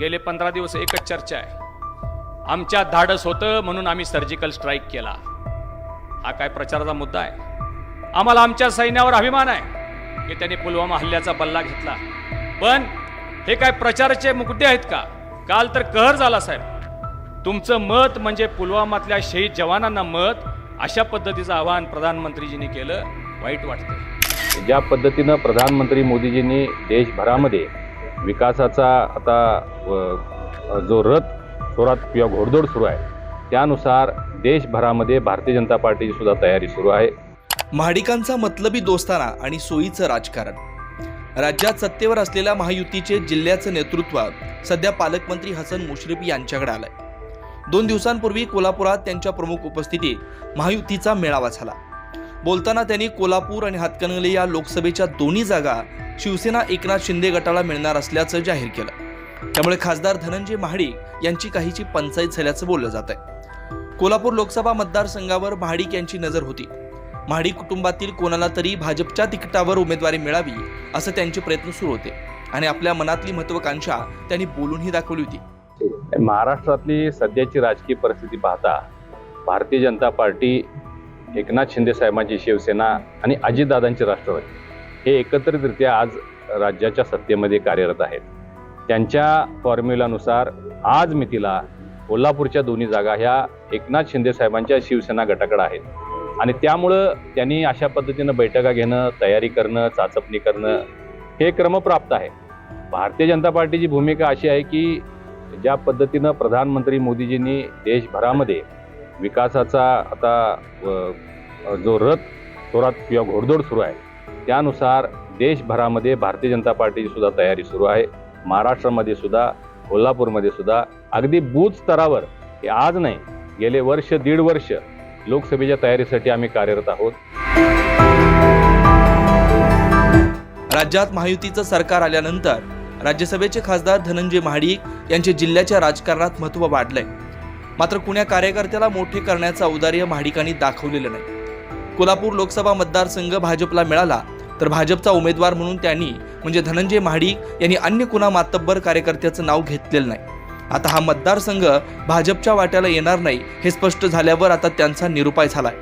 गेले पंधरा दिवस एकच चर्चा आहे. आमच्या धाडस होतं म्हणून आम्ही सर्जिकल स्ट्राईक केला. हा काय प्रचाराचा मुद्दा आहे. आम्हाला आमच्या सैन्यावर अभिमान आहे की त्यांनी पुलवामा हल्ल्याचा बल्ला घेतला. पण हे काय प्रचाराचे मुद्दे आहेत का? काल तर कहर झाला साहेब. तुमचं मत म्हणजे पुलवामातल्या शहीद जवानांना मत अशा पद्धतीचं आवाहन प्रधानमंत्रीजींनी केलं वाईट वाटतं ज्या पद्धतीनं प्रधानमंत्री मोदीजींनी देशभरामध्ये विकासाचा आता जो रथ जोरात किंवा घोडदौड सुरू आहे त्यानुसार देशभरामध्ये भारतीय जनता पार्टीची सुद्धा तयारी सुरू आहे. महाडिकांचा मतलबी दोस्ताना आणि सोयीचं राजकारण. राज्यात सत्तेवर असलेल्या महायुतीचे जिल्ह्याचं नेतृत्व सध्या पालकमंत्री हसन मुश्रीफ यांच्याकडे आलंय. दोन दिवसांपूर्वी कोल्हापुरात त्यांच्या प्रमुख उपस्थितीत महायुतीचा मेळावा झाला. बोलताना त्यांनी कोल्हापूर आणि हातकणंगले या लोकसभेच्या दोन्ही जागा शिवसेना एकनाथ शिंदे गटाला मिळणार असल्याचं जाहीर केलं. त्यामुळे खासदार धनंजय महाडिक यांची काहीची पंचायत झाल्याचं बोललं जात आहे कोल्हापूर लोकसभा मतदारसंघावर महाडिक यांची नजर होती. महाडिक कुटुंबातील कोणाला तरी भाजपच्या तिकिटावर उमेदवारी मिळावी असं त्यांचे प्रयत्न सुरू होते आणि आपल्या मनातली महत्वाकांक्षा त्यांनी बोलूनही दाखवली होती. महाराष्ट्रातली सध्याची राजकीय परिस्थिती पाहता भारतीय जनता पार्टी एकनाथ शिंदे साहेबांची शिवसेना आणि अजितदादांची राष्ट्रवादी हे एकत्रितरित्या आज राज्याच्या सत्तेमध्ये कार्यरत आहेत. त्यांच्या फॉर्म्युलानुसार आज मितीला कोल्हापूरच्या दोन्ही जागा ह्या एकनाथ शिंदे साहेबांच्या शिवसेना गटाकडे आहेत. आणि त्यामुळं त्यांनी अशा पद्धतीनं बैठका घेणं तयारी करणं चाचपणी करणं हे क्रमप्राप्त आहे. भारतीय जनता पार्टीची भूमिका अशी आहे की ज्या पद्धतीनं प्रधानमंत्री मोदीजींनी देशभरामध्ये विकासाचा आता जो रथ थोरात किंवा घोडदौड सुरू आहे त्यानुसार देशभरामध्ये भारतीय जनता पार्टीची सुद्धा तयारी सुरू आहे. महाराष्ट्रामध्ये सुद्धा कोल्हापूरमध्ये सुद्धा अगदी बूथ स्तरावर हे आज नाही गेले वर्ष दीड वर्ष लोकसभेच्या तयारीसाठी आम्ही कार्यरत आहोत. राज्यात महायुतीचं सरकार आल्यानंतर राज्यसभेचे खासदार धनंजय महाडिक यांचे जिल्ह्याच्या राजकारणात महत्त्व वाढलंय. मात्र कुण्या कार्यकर्त्याला मोठे करण्याचं औदार्य महाडिकांनी दाखवलेलं नाही. कोल्हापूर लोकसभा मतदारसंघ भाजपला मिळाला तर भाजपचा उमेदवार म्हणून त्यांनी म्हणजे धनंजय महाडिक यांनी अन्य कुणा मातब्बर कार्यकर्त्याचं नाव घेतलेलं नाही. आता हा मतदारसंघ भाजपच्या वाट्याला येणार नाही हे स्पष्ट झाल्यावर आता त्यांचा निरुपाय झालाय.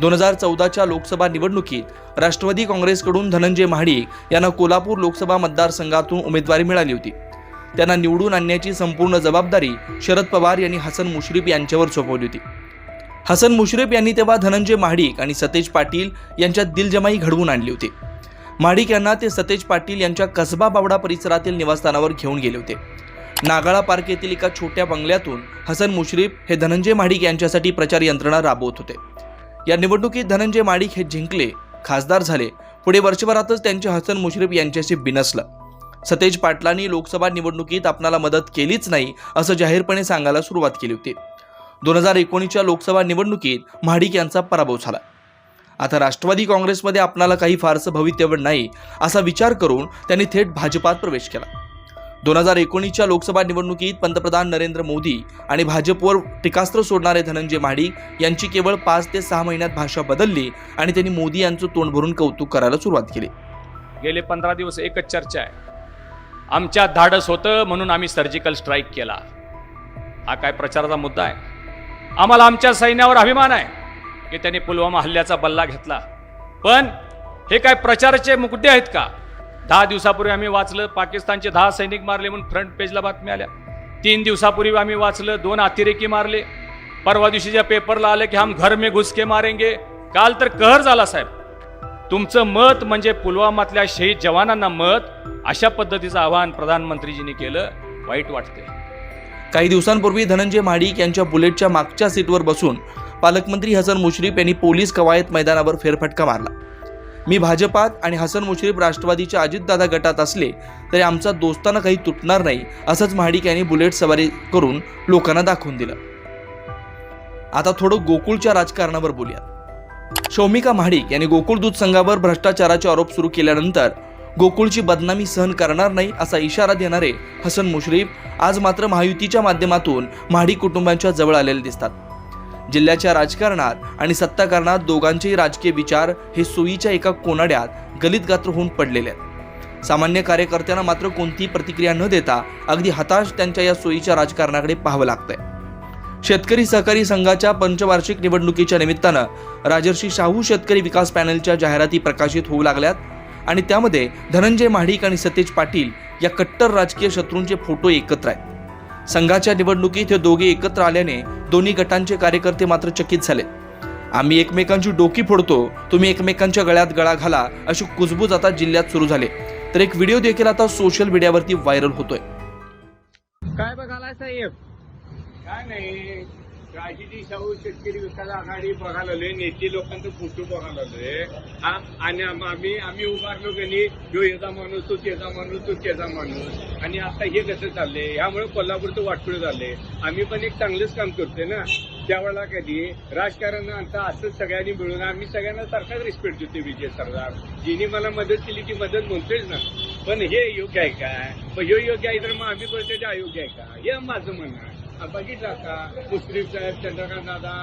दोन हजार चौदाच्या लोकसभा निवडणुकीत राष्ट्रवादी काँग्रेसकडून धनंजय महाडिक यांना कोल्हापूर लोकसभा मतदारसंघातून उमेदवारी मिळाली होती. त्यांना निवडून आणण्याची संपूर्ण जबाबदारी शरद पवार यांनी हसन मुश्रीफ यांच्यावर सोपवली होती. हसन मुश्रीफ यांनी तेव्हा धनंजय महाडिक आणि सतेज पाटील यांच्यात दिलजमाई घडवून आणली होती. महाडिक यांना ते सतेज पाटील यांच्या कसबा बावडा परिसरातील निवासस्थानावर घेऊन गेले होते. नागाळा पार्क येथील एका छोट्या बंगल्यातून हसन मुश्रीफ हे धनंजय महाडिक यांच्यासाठी प्रचार यंत्रणा राबवत होते. या निवडणुकीत धनंजय माडिक हे जिंकले खासदार झाले पुढे वर्षभरातच त्यांचे हसन मुश्रीफ यांच्याशी बिनसलं. सतेज पाटलांनी लोकसभा निवडणुकीत आपणाला मदत केलीच नाही असं जाहीरपणे सांगायला सुरुवात केली होती. दोन हजार एकोणीसच्या लोकसभा निवडणुकीत महाडिक यांचा पराभव झाला. आता राष्ट्रवादी काँग्रेसमध्ये आपणाला काही फारसं भवितव्य नाही असा विचार करून त्यांनी थेट भाजपात प्रवेश केला. दोन हजार एकोणीसच्या लोकसभा निवडणुकीत पंतप्रधान नरेंद्र मोदी आणि भाजपवर टीकास्त्र सोडणारे धनंजय महाडिक यांची केवळ पाच ते सहा महिन्यात भाषा बदलली आणि त्यांनी मोदी यांचं तोंड भरून कौतुक करायला सुरुवात केली. गेले पंधरा दिवस एकच चर्चा आहे. आमच्या धाडस होतं म्हणून आम्ही सर्जिकल स्ट्राईक केला. हा काय प्रचाराचा मुद्दा आहे? आम्हाला आमच्या सैन्यावर अभिमान आहे की त्यांनी पुलवामा हल्ल्याचा बल्ला घेतला. पण हे काय प्रचाराचे मुद्दे आहेत का? दहा दिवसापूर्वी आम्ही वाचलं पाकिस्तानचे दहा सैनिक मारले म्हणून फ्रंट पेजला बातम्या आल्या. तीन दिवसापूर्वी आम्ही वाचलं दोन अतिरेकी मारले. परवा दिवशीच्या पेपरला आलं की हम घर मे घुसके मारेंगे. काल तर कहर झाला साहेब. तुमचं मत म्हणजे पुलवामातल्या शहीद जवानांना मत अशा पद्धतीचं आवाहन प्रधानमंत्रीजींनी केलं वाईट वाटते काही दिवसांपूर्वी धनंजय महाडिक यांच्या बुलेटच्या मागच्या सीटवर बसून पालकमंत्री हसन मुश्रीफ यांनी पोलीस कवायत मैदानावर फेरफटका मारला. मी भाजपात आणि हसन मुश्रीफ राष्ट्रवादीच्या अजितदादा गटात असले तरी आमचा दोस्ताना काही तुटणार नाही असंच महाडिक यांनी बुलेट सवारी करून लोकांना दाखवून दिलं. आता थोडं गोकुळच्या राजकारणावर बोलूया शौमिका महाडिक यांनी गोकुळ दूध संघावर भ्रष्टाचाराचे आरोप सुरू केल्यानंतर गोकुळची बदनामी सहन करणार नाही असा इशारा देणारे हसन मुश्रीफ आज मात्र महायुतीच्या माध्यमातून म्हाडी कुटुंबांच्या जवळ आलेले दिसतात. जिल्ह्याच्या राजकारणात आणि सत्ताकारणात दोघांचेही राजकीय विचार हे सोयीच्या एका कोनाड्यात गलित गात्र होऊन पडलेले आहेत. सामान्य कार्यकर्त्यांना मात्र कोणतीही प्रतिक्रिया न देता अगदी हताश त्यांच्या या सोयीच्या राजकारणाकडे पाहावं लागतंय. शेतकरी सहकारी संघाच्या पंचवार्षिक निवडणुकीच्या निमित्तानं राजर्षी शाहू शेतकरी विकास पॅनलच्या जाहिराती प्रकाशित होऊ लागल्यात. आणि त्यामध्ये धनंजय महाडिक आणि सतेज पाटील या कट्टर राजकीय शत्रूंचे फोटो एकत्र आहेत. संघाच्या निवडणुकीत हे दोघे एकत्र आल्याने दोन्ही गटांचे कार्यकर्ते मात्र चकित झाले आम्ही एकमेकांची डोकी फोडतो तुम्ही एकमेकांच्या गळ्यात गळा घाला अशी कुजबूज आता जिल्ह्यात सुरू झाले. तर एक व्हिडिओ देखील आता सोशल मीडियावरती व्हायरल होतोय. काय बघायला साहेब? काय नाही. राजीची शाहू शेतकरी विकास आघाडी बघायला आलोय नेते लोकांचं फोटो बघायला आलोय. हा आणि आम्ही आम्ही उभारलो की जो याचा माणूस तो त्याचा माणूस तो त्याचा माणूस. आणि आता हे कसं चाललंय? यामुळे कोल्हापूरचं वाटपुळ झालंय. आम्ही पण एक चांगलंच काम करतोय ना? त्यावेळेला कधी? राजकारण आता असं सगळ्यांनी मिळून आम्ही सगळ्यांना सारखाच रिस्पेक्ट देतो विजय सरदार. जिने मला मदत केली ती मदत म्हणतोयच ना. पण हे योग्य आहे काय मग हे योग्य आहे तर मग आम्ही बोलतो ते अयोग्य आहे का? हे माझं म्हणणं आहे. बघितला का मुश्रीफ साहेब चंद्रकांत दादा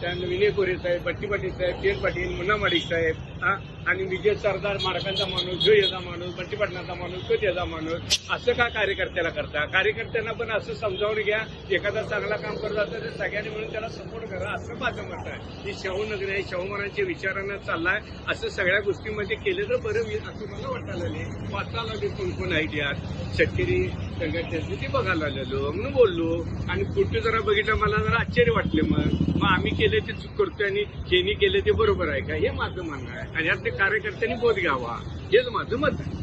त्यानंतर विनय कोरे साहेब बट्टी पाटील साहेब केन पाटील मुन्ना माडिक साहेब. हा आणि विजय सरदार मार्कांचा माणूस जो याचा माणूस बट्टी पाटणाचा माणूस तो त्याचा माणूस असं का कार्यकर्त्याला करता? कार्यकर्त्यांना पण असं समजावून घ्या एखादा चांगला काम करत असेल तर सगळ्यांनी मिळून त्याला सपोर्ट करा असं माझं मत आहे. ही शाहू नगर आहे शाहू महाराजांच्या विचारांना चाललाय असं सगळ्या गोष्टीमध्ये केलं तर बरं होईल असं मला वाटायला लागले वाचायला लागले कोण कोण आहे शेतकरी संघटनेचे ते बघायला आलेलो म्हणून बोललो. आणि फोटो जरा बघितलं मला जरा आश्चर्य वाटले मग. मग आम्ही केले ते चूक करतोय आणि त्यांनी केले ते बरोबर आहे का? हे माझं म्हणणं आहे. आणि यात कार्यकर्त्यांनी बोध घ्यावा. हेच माझं मत आहे.